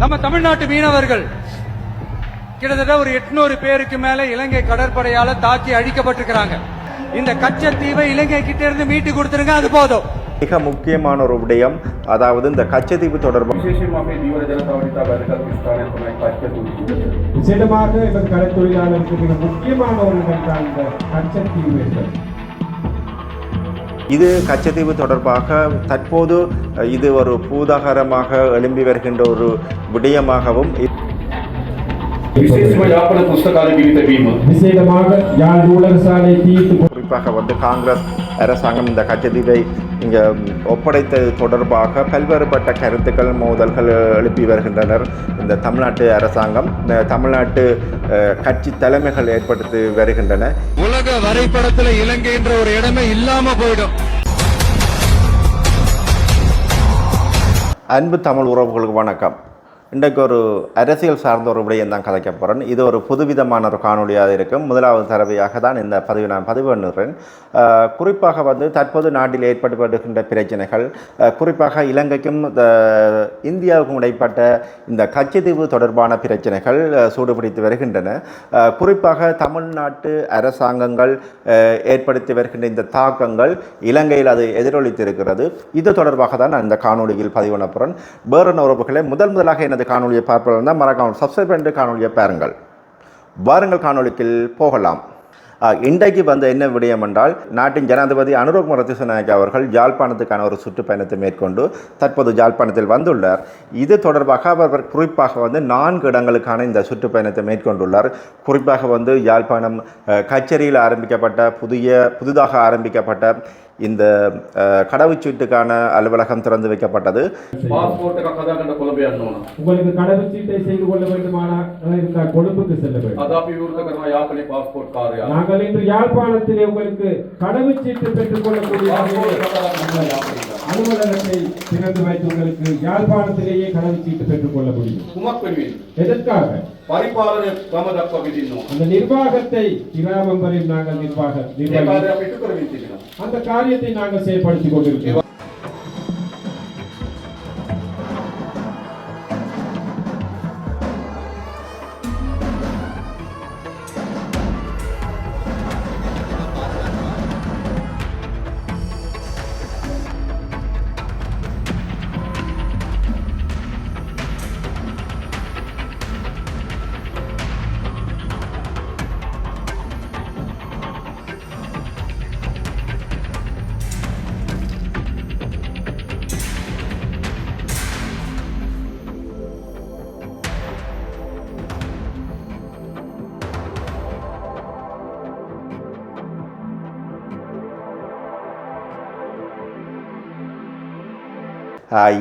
நம்ம தமிழ்நாட்டு மீனவர்கள் கிட்டத்தட்ட ஒரு எட்நூறு பேருக்கு மேல இலங்கை கடற்படையால தாக்கி அழிக்கப்பட்டிருக்கிறாங்க. இந்த கச்சத்தீவை இலங்கை கிட்ட இருந்து மீட்டு கொடுத்துருங்க அது போதும். மிக முக்கியமான ஒரு விடயம் அதாவது இந்த கச்சத்தீவு தொடர்பாக விசேடமாக இவர் கடற்தொழிலாளருக்கு மிக முக்கியமான ஒரு கச்சத்தீவு இது கச்சத்தீவு தொடர்பாக தற்போது இது ஒரு பூதாகரமாக எழும்பி வருகின்ற ஒரு விடயமாகவும் குறிப்பாக வந்து காங்கிரஸ் அரசாங்கம் இந்த கச்சத்தீவை இங்கே ஒப்படைத்தது தொடர்பாக பல்வேறுபட்ட கருத்துக்கள் மோதல்கள் எழுப்பி வருகின்றனர். இந்த தமிழ்நாட்டு அரசாங்கம் இந்த தமிழ்நாட்டு கட்சி தலைமைகள் ஏற்படுத்தி வருகின்றன. உலக வரைபடத்துல இலங்கைன்ற ஒரு இடமே இல்லாம போயிடும். அன்பு தமிழ் உறவுகளுக்கு வணக்கம். இன்றைக்கு ஒரு அரசியல் சார்ந்த ஒரு விடயம் தான் கதைக்க போகிறேன் இது ஒரு புதுவிதமான ஒரு காணொலியாக இருக்கும். முதலாவது தடவையாக தான் இந்த பதிவு நான் பதிவு பண்ணுறேன். குறிப்பாக வந்து தற்போது நாட்டில் ஏற்பட்டு வருகின்ற பிரச்சனைகள் குறிப்பாக இலங்கைக்கும் இந்தியாவுக்கும் இடைப்பட்ட இந்த கச்சத்தீவு தொடர்பான பிரச்சனைகள் சூடுபிடித்து வருகின்றன. குறிப்பாக தமிழ்நாட்டு அரசாங்கங்கள் ஏற்படுத்தி வருகின்ற இந்த தாக்கங்கள் இலங்கையில் அது எதிரொலித்திருக்கிறது. இது தொடர்பாக தான் நான் இந்த காணொலியில் பதிவு பண்ண போகிறேன் வேறு உறவுகளை முதல் முதலாக எனது காணொலியை பார்ப்பது தான் மறக்காமல் சப்ஸ்கிரைப் பண்ணிட்டு காணொலியை பாருங்கள். வாருங்கள் காணொலிக்கில் போகலாம். இன்றைக்கு வந்த என்ன விடயம் என்றால் நாட்டின் ஜனாதிபதி அனுரோக் முரதிசநாயக் அவர்கள் ஜாழ்ப்பாணத்துக்கான ஒரு சுற்றுப்பயணத்தை மேற்கொண்டு தற்போது ஜாழ்ப்பாணத்தில் வந்துள்ளார். இது தொடர்பாக அவர் குறிப்பாக வந்து நான்கு இடங்களுக்கான இந்த சுற்றுப்பயணத்தை மேற்கொண்டுள்ளார். குறிப்பாக வந்து யாழ்ப்பாணம் கச்சேரியில் ஆரம்பிக்கப்பட்ட புதிய புதிதாக ஆரம்பிக்கப்பட்ட இந்த கடவுச்சீட்டுக்கான அலுவலகம் திறந்து வைக்கப்பட்டது. உங்களுக்கு கடவுச்சீட்டை செய்து கொள்ள வேண்டுமானால் இருந்தால் கொழும்புக்கு செல்ல வேண்டும். நாங்கள் இன்று யாழ்ப்பாணத்திலே உங்களுக்கு கடவுச்சீட்டு பெற்றுக் கொள்ளக்கூடிய அலுவலகத்தை திறந்து வைத்தவர்களுக்கு யாழ்ப்பாணத்திலேயே கடவுள் சீட்டு பெற்றுக் கொள்ள முடியும். உமக்குழுவில் எதற்காக? பரிபாலனை தமது அப்பகுதியில் அந்த நிர்வாகத்தை கிராமம் வரையில் நாங்கள் நிர்வாக நிர்வாக. அந்த காரியத்தை நாங்கள் செயல்படுத்திக் கொண்டிருக்கிறோம்.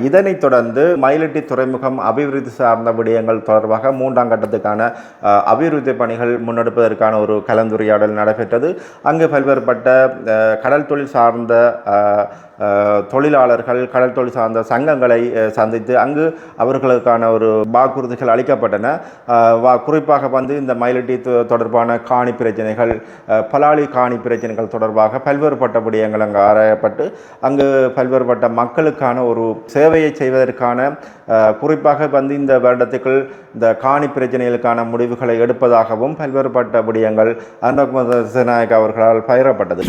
இதனைத் தொடர்ந்து மயிலட்டி துறைமுகம் அபிவிருத்தி சார்ந்த விடயங்கள் தொடர்பாக மூன்றாம் கட்டத்துக்கான அபிவிருத்தி பணிகள் முன்னெடுப்பதற்கான ஒரு கலந்துரையாடல் நடைபெற்றது. அங்கு பல்வேறுபட்ட கடல் தொழில் சார்ந்த தொழிலாளர்கள் கடல் தொழில் சார்ந்த சங்கங்களை சந்தித்து அங்கு அவர்களுக்கான ஒரு வாக்குறுதிகள் அளிக்கப்பட்டன. வா- குறிப்பாக வந்து இந்த மயிலட்டி தொ- தொடர்பான காணி பிரச்சனைகள் பலாளி பலாலி காணி பிரச்சனைகள் தொடர்பாக பல்வேறுபட்ட விடயங்கள் அங்கு ஆராயப்பட்டு அங்கு பல்வேறுபட்ட மக்களுக்கான ஒரு சேவையை செய்வதற்கான குறிப்பாக வந்து இந்த வருடத்துக்குள் இந்த காணி பிரச்சனைகளுக்கான முடிவுகளை எடுப்பதாகவும் பல்வேறுபட்ட விடயங்கள் அனுகுமார திசாநாயக் அவர்களால் பயிரப்பட்டது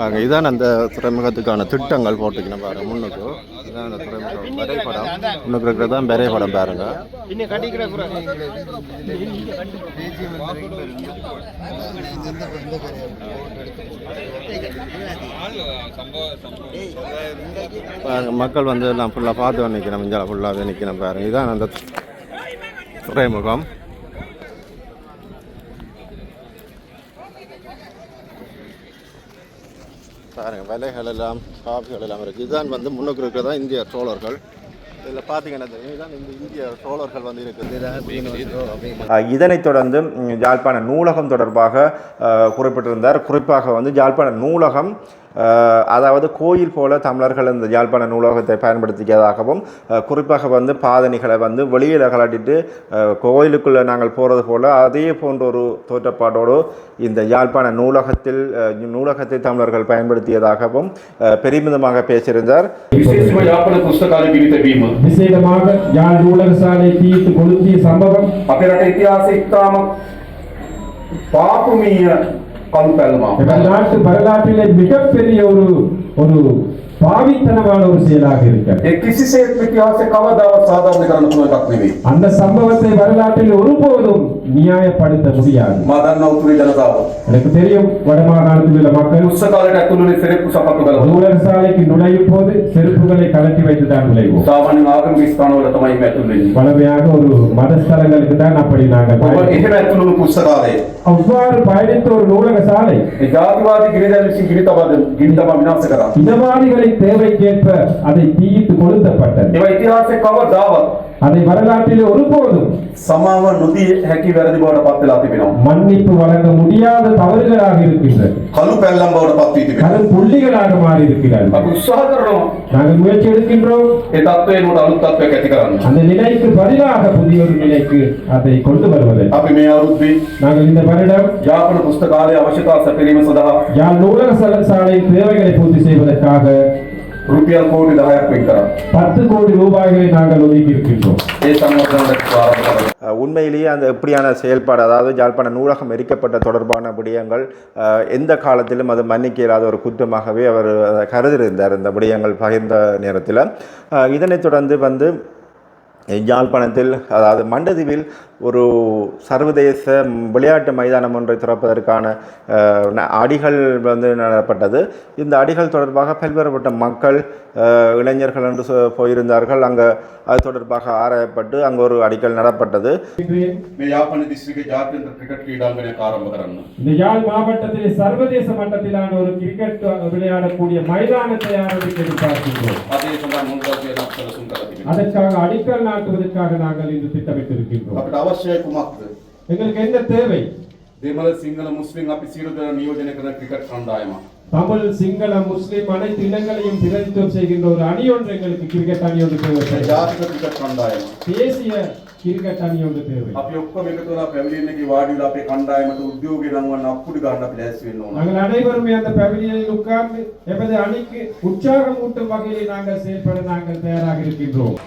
பாருங்க இதான் அந்த துறைமுகத்துக்கான திட்டங்கள் போட்டுக்கணும் பாருங்க முன்னுக்கு. இதான் அந்த துறைமுகம் வரைபடம். முன்னுக்கு இருக்கிறது தான் வரைபடம் பாருங்க. பாருங்க மக்கள் வந்து எல்லாம் ஃபுல்லாக பார்த்து நிற்கணும் இங்கே ஃபுல்லாகவே நிற்கணும் பாருங்க. இதான் அந்த துறைமுகம். பாருங்க விலைகள் எல்லாம் காஃபிகள் எல்லாம் இருக்குது இதுதான் வந்து முன்னுக்கு இருக்கிறதா இந்திய சோழர்கள். இதில் பார்த்தீங்கன்னா இந்த இந்திய சோழர்கள் வந்து இருக்குது இதனைத் தொடர்ந்து ம், யாழ்ப்பாண நூலகம் தொடர்பாக குறிப்பிட்டிருந்தார். குறிப்பாக வந்து யாழ்ப்பாண நூலகம் அதாவது கோயில் போல தமிழர்கள் இந்த யாழ்ப்பாண நூலகத்தை பயன்படுத்திக்கிறதாகவும் குறிப்பாக வந்து பாதணிகளை வந்து வெளியில் கலாட்டிட்டு கோயிலுக்குள்ளே நாங்கள் போகிறது போல் அதே போன்ற ஒரு தோற்றப்பாடோடு இந்த யாழ்ப்பாண நூலகத்தில் நூலகத்தை தமிழர்கள் பயன்படுத்தியதாகவும் பெருமிதமாக பேசியிருந்தார். விசேடமாக சம்பவம். கொம்பெல்லாம் வரலாற்றிலே மிகப்பெரிய ஒரு ஒரு பாவித்தனமான ஒரு செயலாக இருக்கிறது ඒ කිසිසේත් ඉතිහාසය කවදාවත් සාධාරණ කරන්න පුළුවන් එකක් නෙවෙයි. அந்த சம்பவத்தை வரலாற்றில் ஒருபோதும் நியாயப்படுத்த முடியாது මා දන්නා උතුරේ ජනතාව. எனக்கு தெரியும் வடமாகாணத்தில் உள்ள மக்கள் පුස්තකාලයට ඇතුළු වෙන සෙරෙප්පු සපත්තු ගලවනවා. நூலக சாலைக்கு நுழையும் போது செருப்புகளை கலட்டி வைத்துதான் நுழைவோம் සාමාන්‍යයෙන් ආගමික ස්ථානවල තමයි මේ ඇතුළු වෙන්නේ. வளமையாக ஒரு மதஸ்தலங்களுக்கு தான் அப்படி நாங்கள் ඔබ பயணிக்கிறோம். එහෙම ඇතුළු වුණු පුස්තකාලය. அவ்வாறு பயணித்த ஒரு நூலக சாலை ඒ ජාතිවාදී ගිරිදැල් විසින් ගිනි තබා ගිනි தேவைக்கேற்ப அதை தீயிட்டு கொளுத்தப்பட்டது. இவை இத்திஹாச தாவத் அதை வரலாற்றில் ஒருபோதும் சமாவ நுதி ஹக்கி වැරදි බවට පත් වෙලා තිබෙනවා. மன்னிப்பு வழங்க முடியாத தவறுகளாக இருக்கின்றது. கலு பெல்லாம் බවට පත් වී තිබෙනවා. கலு புள்ளிகளாக மாறி இருக்கிறார்கள். அப்ப உற்சாக தரணும். நாங்கள் முயற்சி எடுக்கின்றோம். ඒ தත්ත්වේ නෝட අලුත් தත්ත්වයක් ඇති කරන්න. அந்த நிலைக்கு பதிலாக புதிய ஒரு நிலைக்கு அதை கொண்டு வருவது. අපි මේ අවුරුද්දේ நாங்கள் இந்த வருடம் යාපන පුස්තකාලයේ අවශ්‍යතා සැපිරීම සඳහා යා නූලන සාலையின் தேவைகளை பூர்த்தி செய்வதற்காக રૂપિયા કોટી பத்து கோடி ரூபாய்களை நாங்கள் ஒதுக்கி இருக்கின்றோம் உண்மையிலேயே அந்த எப்படியான செயல்பாடு அதாவது ஜாழ்ப்பாண நூலகம் எரிக்கப்பட்ட தொடர்பான விடயங்கள் எந்த காலத்திலும் அது மன்னிக்க இல்லாத ஒரு குற்றமாகவே அவர் கருதியிருந்தார் இந்த விடயங்கள் பகிர்ந்த நேரத்தில். இதனைத் தொடர்ந்து வந்து யாழ்ப்பாணத்தில் அதாவது மண்டதிவில் ஒரு சர்வதேச விளையாட்டு மைதானம் ஒன்றை திறப்பதற்கான அடிகள் வந்து நடப்பட்டது இந்த அடிகள் தொடர்பாக பல்வேறுபட்ட மக்கள் இளைஞர்கள் என்று போயிருந்தார்கள். அங்கே அது தொடர்பாக ஆராயப்பட்டு அங்கே ஒரு அடிகள் நடப்பட்டது மாவட்டத்தில் சர்வதேச மட்டத்திலான ஒரு கிரிக்கெட் விளையாடக்கூடிய மைதானத்தை அதற்காக அடிக்கல் நாட்டுவதற்காக நாங்கள் இன்று திட்டமிட்டிருக்கின்றோம். අවශ්‍යයි කුමක්ද? எங்களுக்கு என்ன தேவை දෙමළ සිංහල මුස්ලිම් අපි සියලු දෙනා නියෝජනය කරන ක්‍රිකට් කණ්ඩායමක්. தமிழ் சிங்கள முஸ்லிம் அனைத்து இனங்களையும் பிரதித்துவம் செய்கின்ற ஒரு அணி ஒன்று எங்களுக்கு கிரிக்கெட் அணி ஒன்று මේ தேவை ජාතික ක්‍රිකට් කණ්ඩායම. தேசிய கிரிக்கெட் அணி ஒன்று தேவை අපි ඔක්කොම එකතු වෙලා පැවිලියන් එකේ වාඩි වෙලා අපේ කණ්ඩායමට උද්‍යෝගය නම් වන්න අප්පුඩි ගන්න අපි ලෑස්ති වෙන්න ඕන. நாங்கள் அனைவருமே அந்த பவிலியனில் உட்கார்ந்து எமது அணிக்கு உற்சாகம் ஊட்டும் வகையில் நாங்கள் செயல்பட நாங்கள் தயாராக இருக்கின்றோம்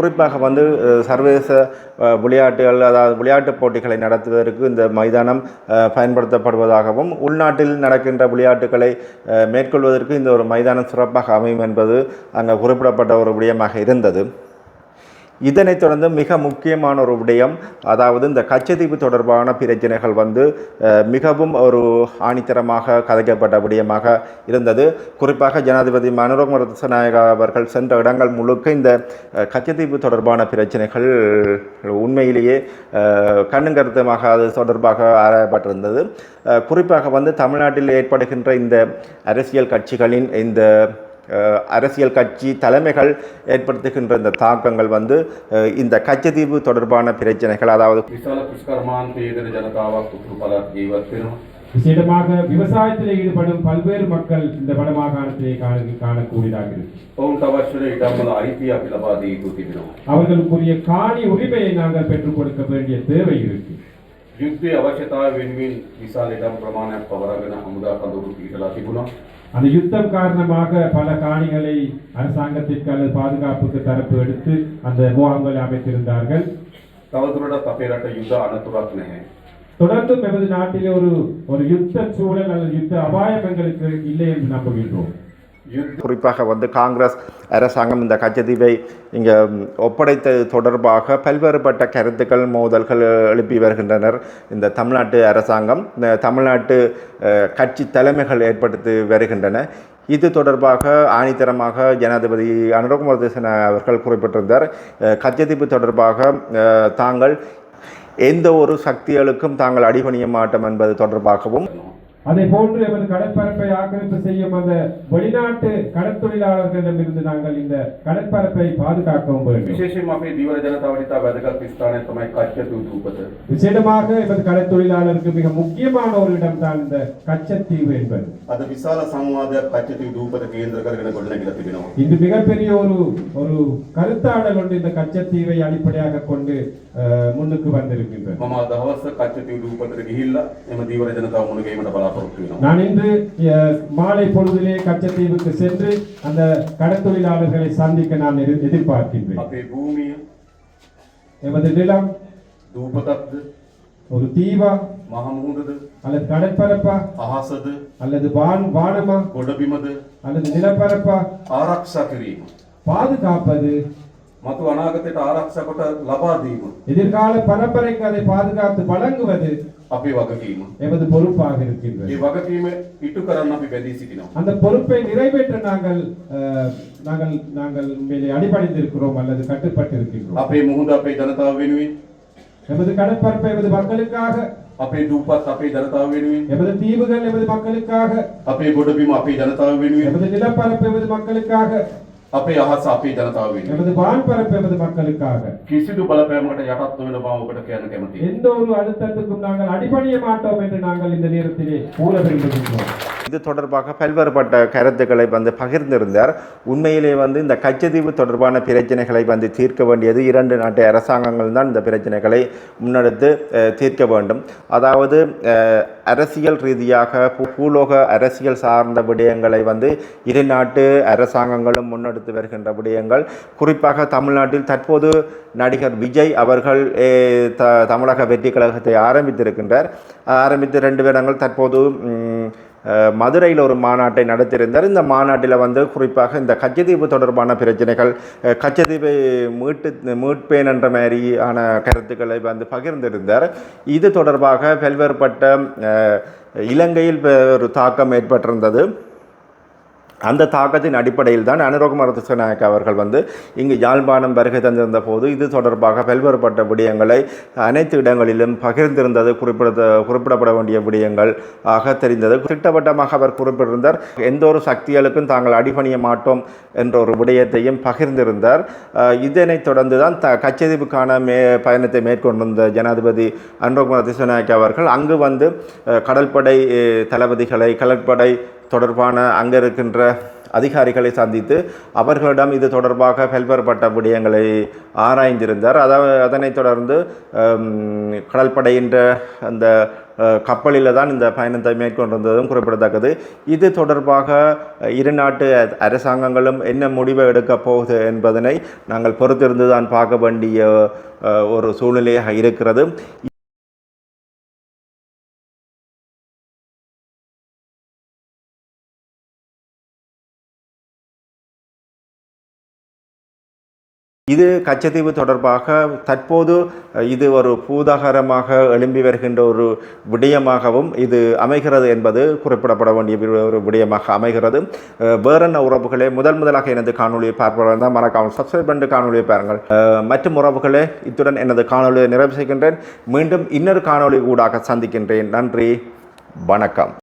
குறிப்பாக வந்து சர்வதேச விளையாட்டுகள் அதாவது விளையாட்டுப் போட்டிகளை நடத்துவதற்கு இந்த மைதானம் பயன்படுத்தப்படுவதாகவும் உள்நாட்டில் நடக்கின்ற விளையாட்டுகளை மேற்கொள்வதற்கு இந்த ஒரு மைதானம் சிறப்பாக அமையும் என்பது அங்கே குறிப்பிடப்பட்ட ஒரு விடயமாக இருந்தது. இதனைத் தொடர்ந்து மிக முக்கியமான ஒரு விடயம் அதாவது இந்த கச்சத்தீவு தொடர்பான பிரச்சனைகள் வந்து மிகவும் ஒரு ஆணித்தரமாக கதைக்கப்பட்ட விடயமாக இருந்தது. குறிப்பாக ஜனாதிபதி மனோரம ரத்சநாயகா அவர்கள் சென்ற இடங்கள் முழுக்க இந்த கச்சதீவு கச்சத்தீவு தொடர்பான பிரச்சனைகள் உண்மையிலேயே கண்ணுங்கருத்தமாக அது தொடர்பாக ஆராயப்பட்டிருந்தது. குறிப்பாக வந்து தமிழ்நாட்டில் ஏற்படுகின்ற இந்த அரசியல் கட்சிகளின் இந்த அரசியல் கட்சி தலைமைகள் ஏற்படுத்துகின்ற இந்த தாக்கங்கள் வந்து இந்த கச்சதீவு தொடர்பான பிரச்சனைகள் அதாவது விசேடமாக விவசாயத்தில் ஈடுபடும் பல்வேறு மக்கள் இந்த வடமாகாணத்தை காணக்கூடியதாக இருக்கு அவர்களுக்குரிய காணி உரிமையை நாங்கள் பெற்றுக் கொடுக்க வேண்டிய தேவை இருக்கு ಯುಕ್ತಿ ಅವಶ್ಯತಾ ವಿನ್ ವಿನ್ ವಿಸಾಲಿಡಂ ಪ್ರಮಾಣ ಪವರಗನ ಅಮುದ ಪದವು அந்த யுத்தம் காரணமாக பல காணிகளை அரசாங்கத்திற்கு அல்லது பாதுகாப்புக்கு தரப்பு எடுத்து அந்த முகாம்களை அமைத்திருந்தார்கள் තවදුරටත් අපේ රට යුද අනතුරක් නැහැ. தொடர்ந்தும் எமது நாட்டிலே ஒரு ஒரு யுத்த சூழல் அல்லது யுத்த அபாயம் எங்களுக்கு இல்லை என்று நம்புகின்றோம் යුද්ධ குறிப்பாக வந்து காங்கிரஸ் அரசாங்கம் இந்த கச்சதீவை இங்கே ஒப்படைத்தது தொடர்பாக பல்வேறுபட்ட கருத்துக்கள் மோதல்கள் எழுப்பி வருகின்றனர். இந்த தமிழ்நாட்டு அரசாங்கம் இந்த தமிழ்நாட்டு கட்சி தலைமைகள் ஏற்படுத்தி வருகின்றன. இது தொடர்பாக ஆணித்தரமாக ஜனாதிபதி அனுரகுமார் தேசன அவர்கள் குறிப்பிட்டிருந்தார். அஹ், தொடர்பாக தாங்கள் எந்த ஒரு சக்திகளுக்கும் தாங்கள் அடிபணிய மாட்டோம் என்பது தொடர்பாகவும் அதை போன்று எமது கடற்பரப்பை ஆக்கிரமிப்பு செய்யும் அந்த வெளிநாட்டு கடற்தொழிலாளர்களிடமிருந்து நாங்கள் இந்த கடற்பரப்பை பாதுகாக்கவும் வேண்டும். விசேஷமாக தீவிர ஜனதா வனிதா வேதகால் பிஸ்தானே தமை கச்சத்தீவு தூப்பது விசேடமாக எமது கடற்தொழிலாளருக்கு மிக முக்கியமான ஒரு இடம் தான் இந்த கச்சத்தீவு என்பது. அது விசால சமூக கச்சத்தீவு தூப்பத கேந்திரங்கள் கொள்ள இது மிகப்பெரிய ஒரு ஒரு கருத்தாடல் ஒன்று இந்த கச்சத்தீவை அடிப்படையாக கொண்டு முன்னுக்கு வந்திருக்கின்றது. மமா தவச கச்சத்தீவு தூப்பதற்கு இல்ல எம தீவிர ஜனதா முன்னுக்கு මුණ ගැනීමට බලාපොරොත්තු වෙනවා. நான் இன்று அஹ், மாலை பொழுதிலே கச்சத்தீவுக்கு சென்று அந்த கடற்தொழிலாளர்களை சந்திக்க நான் எதிர்- எதிர்பார்க்கின்றேன் අපේ භූමිය எமது நிலம் දූපතක්ද ஒரு தீவா මහ මුහුදද அல்லது கடற்பரப்பா අහසද அல்லது வான் வானமா ගොඩබිමද அல்லது நிலப்பரப்பா ආරක්ෂා කිරීම. பாதுகாப்பது මතු අනාගතයට ආරක්ෂා කොට ලබා දීම எதிர்கால பரம்பரைக்கு அதை பாதுகாத்து வழங்குவது අපේ වගකීම. எமது பொறுப்பாக இருக்கின்றது ඒ වගකීම ඉටු කරන්න අපි බැදී සිටිනවා. அந்த பொறுப்பை நிறைவேற்ற நாங்கள் அஹ், நாங்கள் நாங்கள் உண்மையிலே அடிபணிந்திருக்கிறோம் அல்லது கட்டுப்பட்டு இருக்கின்றோம் අපේ මුහුද අපේ ජනතාව වෙනුවෙන් எமது கடற்பரப்பை எமது மக்களுக்காக අපේ දූපත් අපේ ජනතාව වෙනුවෙන් எமது தீவுகள் எமது மக்களுக்காக අපේ ගොඩබිම අපේ ජනතාව වෙනුවෙන් எமது நிலப்பரப்பு எமது மக்களுக்காக අපේ අහස අපේ ජනතාව වෙනුවෙන් எமது வான்பரப்பு எமது மக்களுக்காக කිසිදු බලපෑමකට යටත් නොවන බව ඔබට කියන්න කැමතියි. எந்த ஒரு அழுத்தத்துக்கும் நாங்கள் அடிபணிய மாட்டோம் என்று நாங்கள் இந்த நேரத்திலே கூற விரும்புகின்றோம் இது தொடர்பாக பல்வேறுபட்ட கருத்துக்களை வந்து பகிர்ந்திருந்தார். உண்மையிலே வந்து இந்த கச்சதீவு தொடர்பான பிரச்சனைகளை வந்து தீர்க்க வேண்டியது இரண்டு நாட்டு அரசாங்கங்கள் தான் இந்த பிரச்சனைகளை முன்னெடுத்து தீர்க்க வேண்டும். அதாவது அரசியல் ரீதியாக பூலோக அரசியல் சார்ந்த விடயங்களை வந்து இரு நாட்டு அரசாங்கங்களும் முன்னெடுத்து வருகின்ற விடயங்கள். குறிப்பாக தமிழ்நாட்டில் தற்போது நடிகர் விஜய் அவர்கள் த தமிழக வெற்றி கழகத்தை ஆரம்பித்திருக்கின்றார். ஆரம்பித்து ரெண்டு வருடங்கள் தற்போது மதுரையில் ஒரு மாநாட்டை நடத்தியிருந்தார். இந்த மாநாட்டில் வந்து குறிப்பாக இந்த கச்சதீவு தொடர்பான பிரச்சனைகள் அஹ், மீட்டு மீட்பேன் என்ற மாதிரியான கருத்துக்களை வந்து பகிர்ந்திருந்தார். இது தொடர்பாக பல்வேறுபட்ட இலங்கையில் ஒரு தாக்கம் ஏற்பட்டிருந்தது. அந்த தாக்கத்தின் அடிப்படையில் தான் அனுரகுமார திசநாயக் அவர்கள் வந்து இங்கு யாழ்ப்பாணம் வருகை தந்திருந்த போது இது தொடர்பாக பல்வேறுபட்ட விடயங்களை அனைத்து இடங்களிலும் பகிர்ந்திருந்தது குறிப்பிட குறிப்பிடப்பட வேண்டிய விடயங்கள் ஆக தெரிந்தது. திட்டவட்டமாக அவர் குறிப்பிட்டிருந்தார் எந்த ஒரு சக்திகளுக்கும் தாங்கள் அடிபணிய மாட்டோம் என்ற ஒரு விடயத்தையும் பகிர்ந்திருந்தார். இதனைத் தொடர்ந்து தான் த கச்சதீவுக்கான மே பயணத்தை மேற்கொண்டிருந்த ஜனாதிபதி அனுரகுமார திசநாயக் அவர்கள் அங்கு வந்து கடற்படை தளபதிகளை கடற்படை தொடர்பான அங்கே இருக்கின்ற அதிகாரிகளை சந்தித்து அவர்களிடம் இது தொடர்பாக பல்வேறுபட்ட விடயங்களை ஆராய்ந்திருந்தார். அதாவது அதனைத் தொடர்ந்து ஹம், கடற்படையின்ற அந்த கப்பலில் தான் இந்த பயணத்தை மேற்கொண்டிருந்ததும் குறிப்பிடத்தக்கது. இது தொடர்பாக இரு நாட்டு அரசாங்கங்களும் என்ன முடிவை எடுக்கப் போகுது என்பதனை நாங்கள் பொறுத்திருந்து தான் பார்க்க வேண்டிய ஒரு சூழ்நிலையாக இருக்கிறது. இது கச்சத்தீவு தொடர்பாக தற்போது இது ஒரு பூதாகரமாக எழும்பி வருகின்ற ஒரு விடயமாகவும் இது அமைகிறது என்பது குறிப்பிடப்பட வேண்டிய ஒரு விடயமாக அமைகிறது. வேறென்ன உறவுகளே முதல் முதலாக எனது காணொலியை பார்ப்பவர்கள் தான் மறக்காமல் சப்ஸ்கிரைப் பண்ணிட்டு காணொலியை பாருங்கள். மற்றும் உறவுகளே இத்துடன் எனது காணொலியை நிறைவு செய்கின்றேன். மீண்டும் இன்னொரு காணொளி ஊடாக சந்திக்கின்றேன். நன்றி வணக்கம்.